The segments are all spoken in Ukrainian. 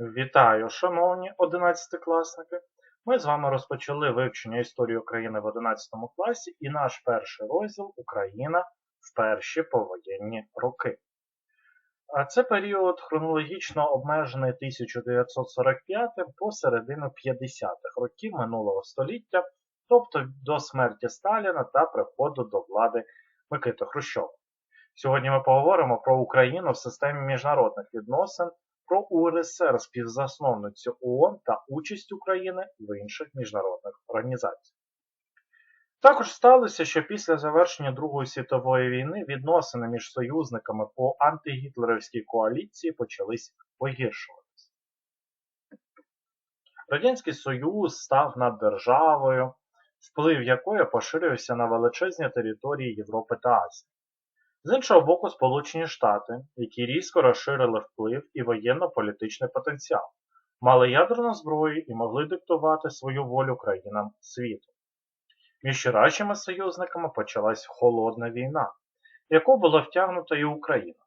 Вітаю, шановні одинадцятикласники! Ми з вами розпочали вивчення історії України в 11 класі і наш перший розділ Україна в перші повоєнні роки. А Це період хронологічно обмежений 1945 по середину 50-х років минулого століття, тобто до смерті Сталіна та приходу до влади Микити Хрущова. Сьогодні ми поговоримо про Україну в системі міжнародних відносин про УРСР співзасновницю ООН та участь України в інших міжнародних організаціях. Також сталося, що після завершення Другої світової війни відносини між союзниками по антигітлерівській коаліції почались погіршуватися. Радянський Союз став над державою, вплив якої поширився на величезні території Європи та Азії. З іншого боку, Сполучені Штати, які різко розширили вплив і воєнно-політичний потенціал, мали ядерну зброю і могли диктувати свою волю країнам світу. Між щорачими союзниками почалась холодна війна, в яку була втягнута і Україна.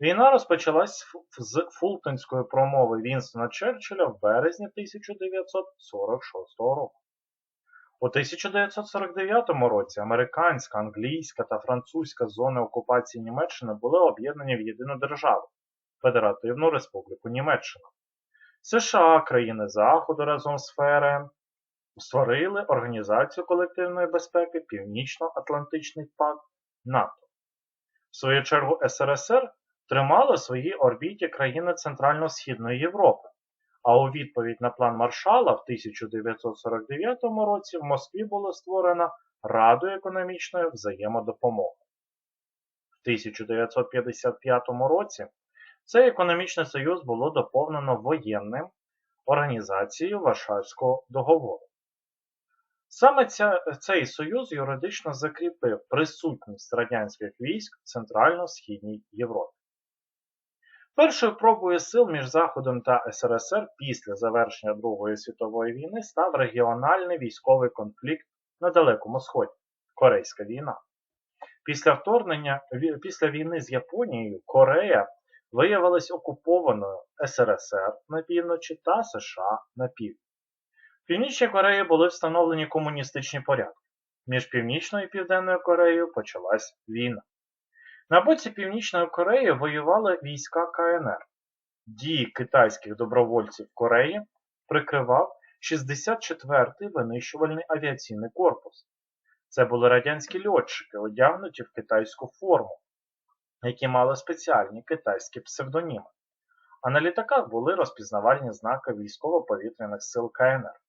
Війна розпочалась з Фултонської промови Вінстона Черчилля в березні 1946 року. У 1949 році американська, англійська та французька зони окупації Німеччини були об'єднані в єдину державу Федеративну Республіку Німеччина. США, країни Заходу разом з ФРН створили Організацію колективної безпеки Північно-Атлантичний пакт НАТО. В свою чергу СРСР тримали в своїй орбіті країни Центрально-Східної Європи. А у відповідь на план Маршала в 1949 році в Москві була створена Раду економічної взаємодопомоги. В 1955 році цей економічний союз було доповнено воєнним організацією Варшавського договору. Саме ця, цей союз юридично закріпив присутність радянських військ в Центрально-Східній Європі. Першою пробою сил між Заходом та СРСР після завершення Другої світової війни став регіональний військовий конфлікт на Далекому Сході Корейська війна. Після вторгнення після війни з Японією Корея виявилась окупованою СРСР на півночі та США на півдні. В Північній Кореї були встановлені комуністичні порядки. Між Північною і Південною Кореєю почалась війна. На боці Північної Кореї воювали війська КНР. Дії китайських добровольців Кореї прикривав 64-й винищувальний авіаційний корпус. Це були радянські льотчики, одягнуті в китайську форму, які мали спеціальні китайські псевдоніми. А на літаках були розпізнавальні знаки військово-повітряних сил КНР.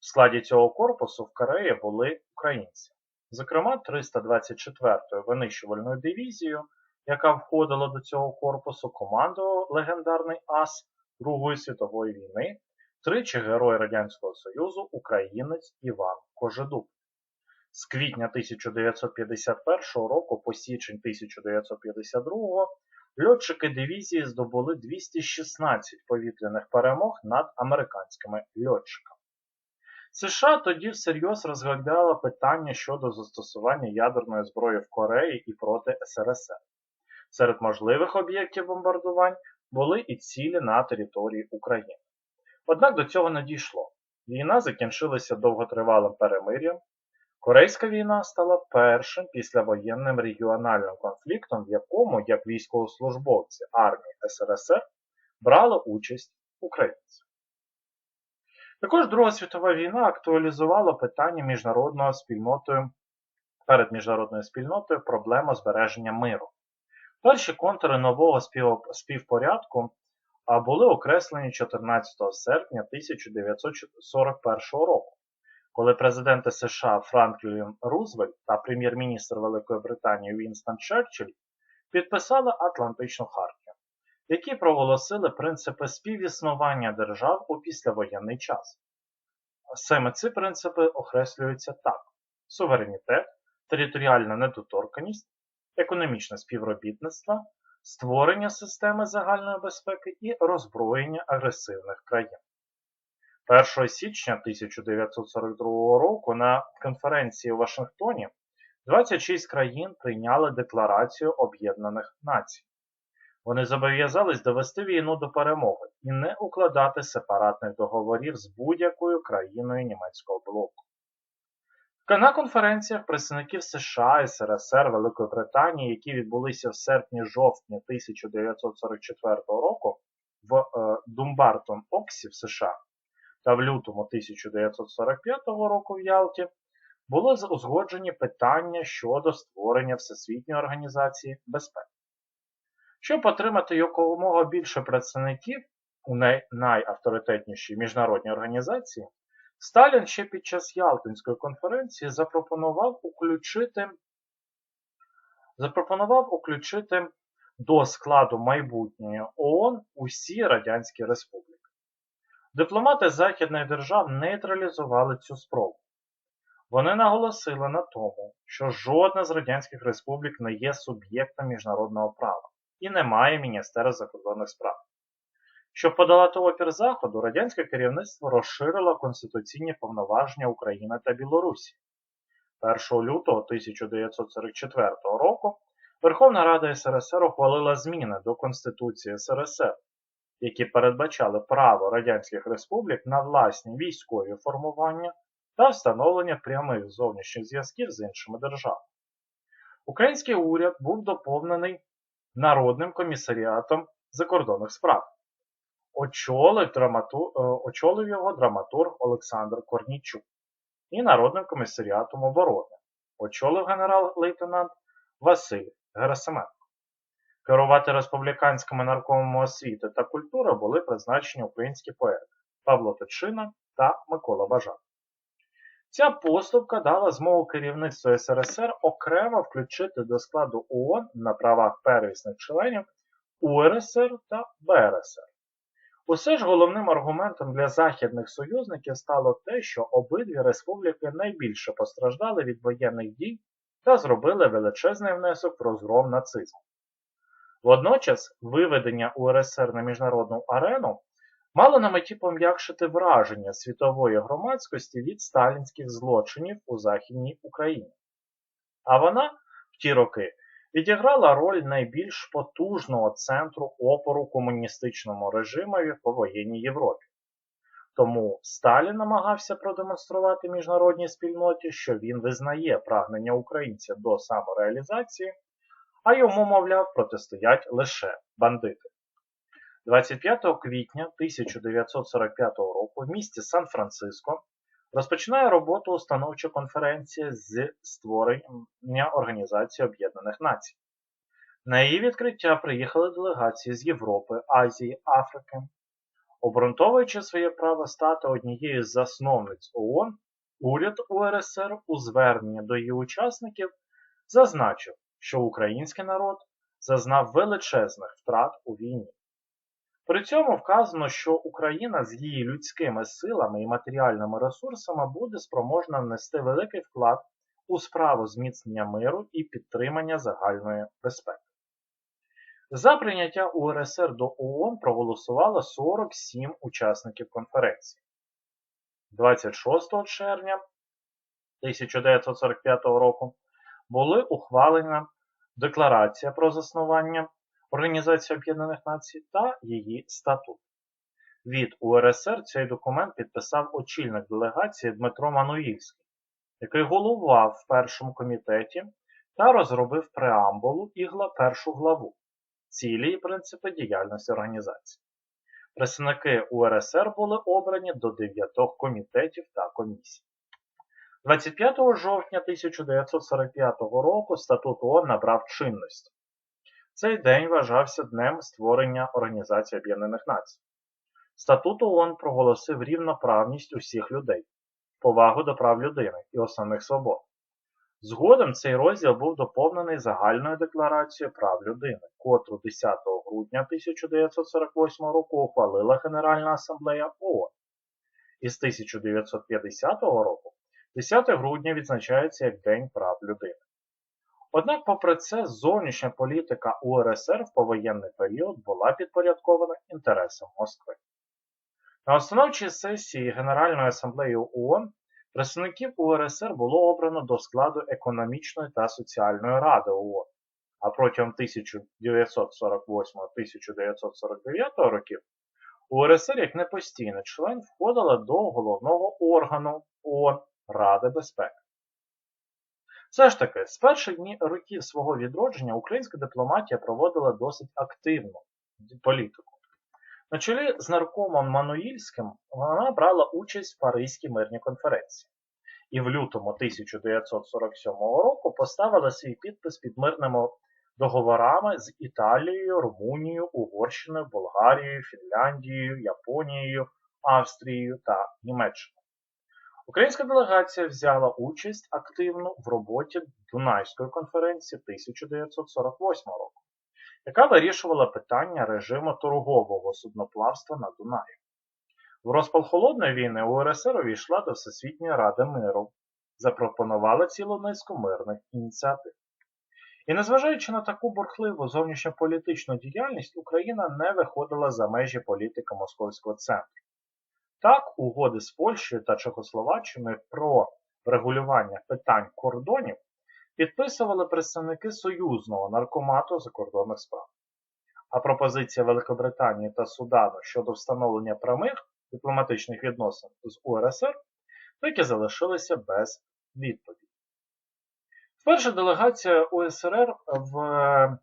В складі цього корпусу в Кореї були українці зокрема 324-ю винищувальною дивізією, яка входила до цього корпусу, командував легендарний ас Другої світової війни, тричі Герой Радянського Союзу, українець Іван Кожедуб. З квітня 1951 року по січень 1952 льотчики дивізії здобули 216 повітряних перемог над американськими льотчиками. США тоді всерйоз розглядала питання щодо застосування ядерної зброї в Кореї і проти СРСР. Серед можливих об'єктів бомбардувань були і цілі на території України. Однак до цього не дійшло. Війна закінчилася довготривалим перемир'ям. Корейська війна стала першим післявоєнним регіональним конфліктом, в якому, як військовослужбовці армії СРСР, брали участь українці. Також Друга світова війна актуалізувала питання міжнародною спільнотою перед міжнародною спільнотою проблему збереження миру. Перші контури нового співпорядку були окреслені 14 серпня 1941 року, коли президенти США Франклін Рузвельт та прем'єр-міністр Великої Британії Вінстон Черчилль підписали Атлантичну хартію які проголосили принципи співіснування держав у післявоєнний час. Саме ці принципи окреслюються так: суверенітет, територіальна недоторканість, економічне співробітництво, створення системи загальної безпеки і роззброєння агресивних країн. 1 січня 1942 року на конференції у Вашингтоні 26 країн прийняли Декларацію Об'єднаних Націй. Вони зобов'язались довести війну до перемоги і не укладати сепаратних договорів з будь-якою країною німецького блоку. На конференціях представників США, СРСР, Великої Британії, які відбулися в серпні-жовтні 1944 року в е, Думбартон Оксі в США та в лютому 1945 року в Ялті, були узгоджені питання щодо створення Всесвітньої організації безпеки. Щоб отримати якомога більше представників у най найавторитетнішій міжнародній організації, Сталін ще під час Ялтинської конференції запропонував уключити, запропонував уключити до складу майбутньої ООН усі Радянські Республіки. Дипломати західних держав нейтралізували цю спробу. Вони наголосили на тому, що жодна з Радянських Республік не є суб'єктом міжнародного права і не має Міністерства закордонних справ. Щоб подолати опір Заходу, радянське керівництво розширило конституційні повноваження України та Білорусі. 1 лютого 1944 року Верховна Рада СРСР ухвалила зміни до Конституції СРСР, які передбачали право Радянських Республік на власні військові формування та встановлення прямих зовнішніх зв'язків з іншими державами. Український уряд був доповнений Народним комісаріатом закордонних справ. Очолив, драмату... Е, очолив його драматург Олександр Корнійчук і Народним комісаріатом оборони. Очолив генерал-лейтенант Василь Герасименко. Керувати республіканськими наркомами освіти та культури були призначені українські поети Павло Тичина та Микола Бажан. Ця поступка дала змогу керівництву СРСР окремо включити до складу ООН на правах первісних членів УРСР та БРСР. Усе ж головним аргументом для західних союзників стало те, що обидві республіки найбільше постраждали від воєнних дій та зробили величезний внесок в розгром нацизму. Водночас виведення УРСР на міжнародну арену мало на меті пом'якшити враження світової громадськості від сталінських злочинів у Західній Україні. А вона в ті роки відіграла роль найбільш потужного центру опору комуністичному режимові по воєнній Європі. Тому Сталін намагався продемонструвати міжнародній спільноті, що він визнає прагнення українця до самореалізації, а йому, мовляв, протистоять лише бандити. 25 квітня 1945 року в місті Сан-Франциско розпочинає роботу установча конференція з створення Організації Об'єднаних Націй. На її відкриття приїхали делегації з Європи, Азії, Африки. Обґрунтовуючи своє право стати однією з засновниць ООН, уряд УРСР у зверненні до її учасників зазначив, що український народ зазнав величезних втрат у війні. При цьому вказано, що Україна з її людськими силами і матеріальними ресурсами буде спроможна внести великий вклад у справу зміцнення миру і підтримання загальної безпеки. За прийняття УРСР до ООН проголосувало 47 учасників конференції. 26 червня 1945 року були ухвалена Декларація про заснування Організації Об'єднаних Націй та її статут. Від УРСР цей документ підписав очільник делегації Дмитро Мануїльський, який головував в першому комітеті та розробив преамбулу і першу главу цілі і принципи діяльності організації. Представники УРСР були обрані до дев'ятох комітетів та комісій. 25 жовтня 1945 року статут ООН набрав чинності. Цей день вважався днем створення Організації Об'єднаних Націй. Статут ООН проголосив рівноправність усіх людей, повагу до прав людини і основних свобод. Згодом цей розділ був доповнений загальною декларацією прав людини, котру 10 грудня 1948 року ухвалила Генеральна асамблея ООН. Із 1950 року 10 грудня відзначається як День прав людини. Однак, попри це, зовнішня політика УРСР в повоєнний період була підпорядкована інтересам Москви. На установчій сесії Генеральної асамблеї ООН представників УРСР було обрано до складу економічної та соціальної ради ООН, а протягом 1948-1949 років УРСР як непостійний член входила до головного органу ООН Ради безпеки. Все ж таки, з перших днів років свого відродження українська дипломатія проводила досить активну політику. На чолі з наркомом Мануїльським вона брала участь в Паризькій мирній конференції і в лютому 1947 року поставила свій підпис під мирними договорами з Італією, Румунією, Угорщиною, Болгарією, Фінляндією, Японією, Австрією та Німеччиною. Українська делегація взяла участь активно в роботі Дунайської конференції 1948 року, яка вирішувала питання режиму торгового судноплавства на Дунаї. В розпал холодної війни УРСР увійшла до Всесвітньої ради миру, запропонувала цілу низку мирних ініціатив. І незважаючи на таку бурхливу зовнішньополітичну діяльність, Україна не виходила за межі політики Московського центру. Так, угоди з Польщею та Чехословаччиною про регулювання питань кордонів підписували представники союзного наркомату закордонних справ. А пропозиція Великобританії та Судану щодо встановлення прямих дипломатичних відносин з УРСР так і залишилися без відповіді. Вперше делегація УСРР в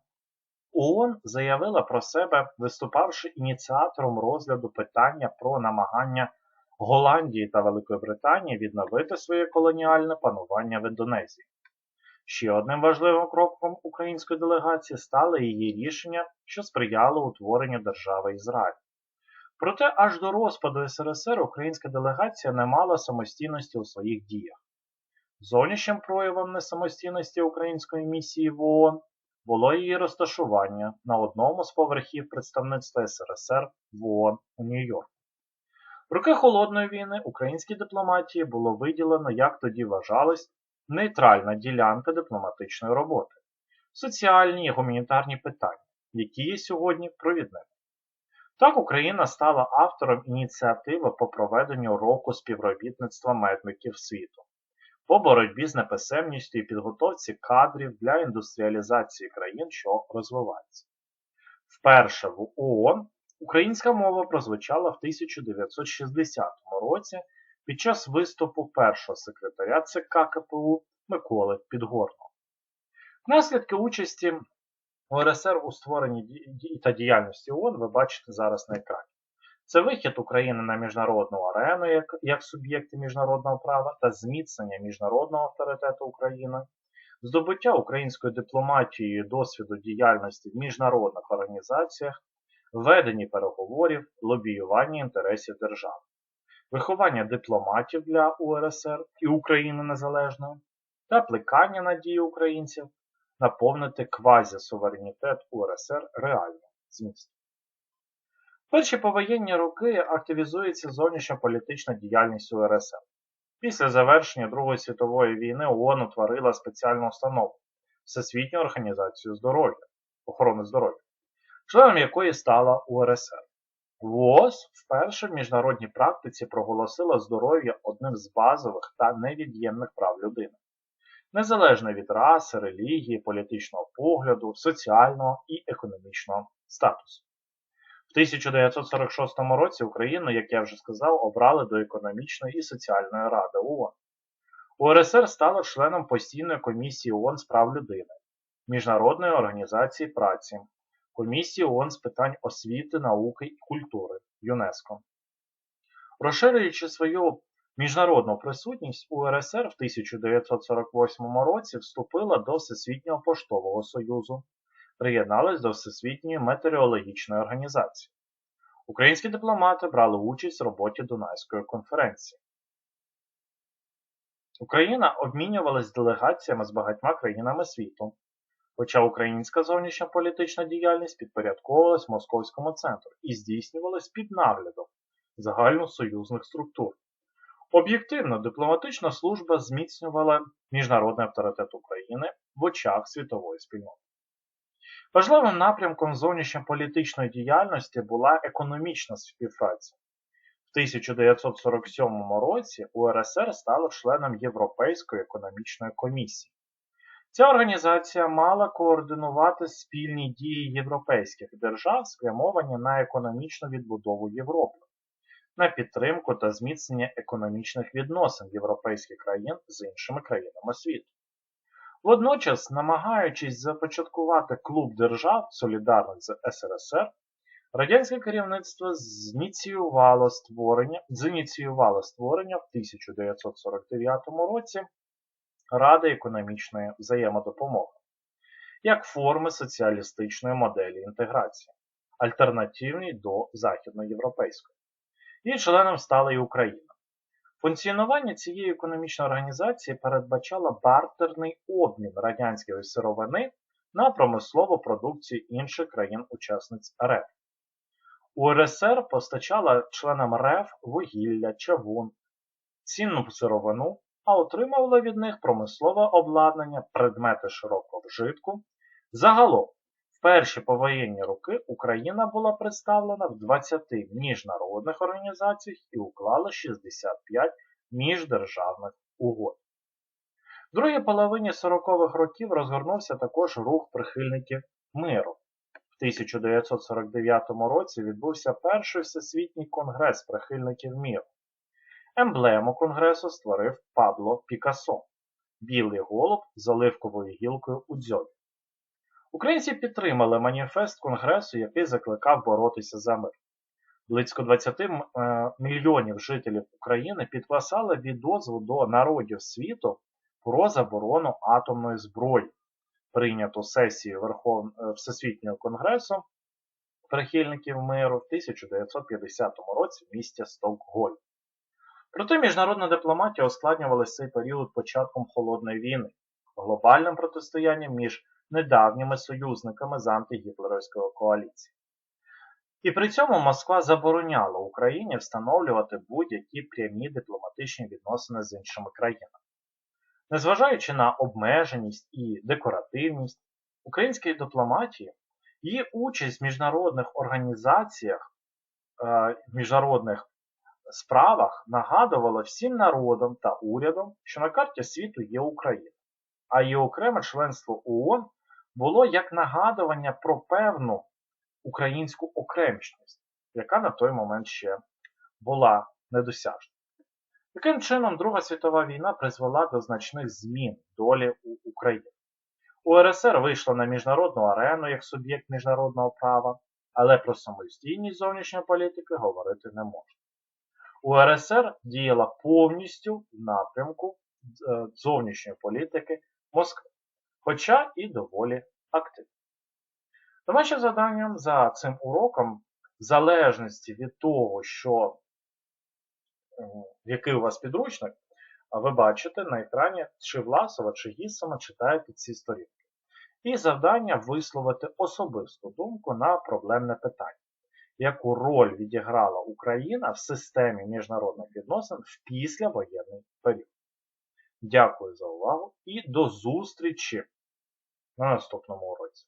ООН заявила про себе, виступавши ініціатором розгляду питання про намагання Голландії та Великої Британії відновити своє колоніальне панування в Індонезії. Ще одним важливим кроком української делегації стало її рішення, що сприяло утворенню держави Ізраїль. Проте аж до розпаду СРСР українська делегація не мала самостійності у своїх діях. Зовнішнім проявом несамостійності української місії в ООН було її розташування на одному з поверхів представництва СРСР в ООН у Нью-Йорку. В роки Холодної війни українській дипломатії було виділено, як тоді вважалось, нейтральна ділянка дипломатичної роботи, соціальні і гуманітарні питання, які є сьогодні провідними. Так Україна стала автором ініціативи по проведенню року співробітництва медників світу, по боротьбі з неписемністю і підготовці кадрів для індустріалізації країн, що розвиваються. Вперше в ООН українська мова прозвучала в 1960 році під час виступу першого секретаря ЦК КПУ Миколи Підгорного. Наслідки участі УРСР у створенні та діяльності ООН ви бачите зараз на екрані. Це вихід України на міжнародну арену як, як суб'єкти міжнародного права та зміцнення міжнародного авторитету України, здобуття українською дипломатією досвіду діяльності в міжнародних організаціях, ведення переговорів, лобіювання інтересів держави, виховання дипломатів для УРСР і України незалежної. Та плекання надії українців. Наповнити квазісуверенітет УРСР реально змістом. Перші повоєнні роки активізується зовнішньополітична діяльність УРСР. Після завершення Другої світової війни ООН утворила спеціальну установу Всесвітню організацію здоров'я, охорони здоров'я, членом якої стала УРСР. ВООЗ вперше в міжнародній практиці проголосила здоров'я одним з базових та невід'ємних прав людини, незалежно від раси, релігії, політичного погляду, соціального і економічного статусу. В 1946 році Україну, як я вже сказав, обрали до економічної і соціальної ради ООН. УРСР стала членом постійної комісії ООН з прав людини, Міжнародної організації праці, комісії ООН з питань освіти, науки і культури ЮНЕСКО. Розширюючи свою міжнародну присутність, УРСР в 1948 році вступила до Всесвітнього поштового союзу, приєдналась до Всесвітньої метеорологічної організації. Українські дипломати брали участь в роботі Дунайської конференції. Україна обмінювалась делегаціями з багатьма країнами світу, хоча українська зовнішня політична діяльність підпорядковувалась Московському центру і здійснювалась під наглядом загальносоюзних структур. Об'єктивно, дипломатична служба зміцнювала міжнародний авторитет України в очах світової спільноти. Важливим напрямком зовнішньополітичної діяльності була економічна співпраця. В 1947 році УРСР стало членом Європейської економічної комісії. Ця організація мала координувати спільні дії європейських держав, спрямовані на економічну відбудову Європи, на підтримку та зміцнення економічних відносин європейських країн з іншими країнами світу. Водночас, намагаючись започаткувати клуб держав, солідарних з СРСР, радянське керівництво зініціювало створення, зініціювало створення в 1949 році Ради економічної взаємодопомоги як форми соціалістичної моделі інтеграції, альтернативній до західноєвропейської. Її членом стала і Україна. Функціонування цієї економічної організації передбачало бартерний обмін радянської сировини на промислову продукцію інших країн-учасниць РФ. УРСР постачала членам РФ вугілля, чавун, цінну сировину, а отримувала від них промислове обладнання, предмети широкого вжитку. Загалом, перші повоєнні роки Україна була представлена в 20 міжнародних організаціях і уклала 65 міждержавних угод. В другій половині 40-х років розгорнувся також рух прихильників миру. В 1949 році відбувся перший всесвітній конгрес прихильників миру. Емблему конгресу створив Пабло Пікассо білий голуб з оливковою гілкою у дзьобі. Українці підтримали маніфест Конгресу, який закликав боротися за мир. Близько 20 е, мільйонів жителів України підписали відозву до народів світу про заборону атомної зброї, прийняту сесією Верхов... Е, Всесвітнього конгресу прихильників миру в 1950 році в місті Стокгольм. Проте міжнародна дипломатія ускладнювалася цей період початком холодної війни, глобальним протистоянням між недавніми союзниками з антигітлерівської коаліції. І при цьому Москва забороняла Україні встановлювати будь-які прямі дипломатичні відносини з іншими країнами. Незважаючи на обмеженість і декоративність української дипломатії, її участь в міжнародних організаціях, е, міжнародних справах нагадувала всім народам та урядам, що на карті світу є Україна, а її окреме членство ООН було як нагадування про певну українську окремішність, яка на той момент ще була недосяжна. Таким чином, Друга світова війна призвела до значних змін долі у Україні. УРСР вийшла на міжнародну арену як суб'єкт міжнародного права, але про самостійність зовнішньої політики говорити не можна. УРСР діяла повністю в напрямку е, зовнішньої політики Москви, хоча і доволі активно. Домашнім завданням за цим уроком, в залежності від того, що, е, який у вас підручник, ви бачите на екрані, чи Власова, чи Гісома читаєте ці сторінки. І завдання висловити особисту думку на проблемне питання яку роль відіграла Україна в системі міжнародних відносин в післявоєнний період. Дякую за увагу і до зустрічі на наступному уроці.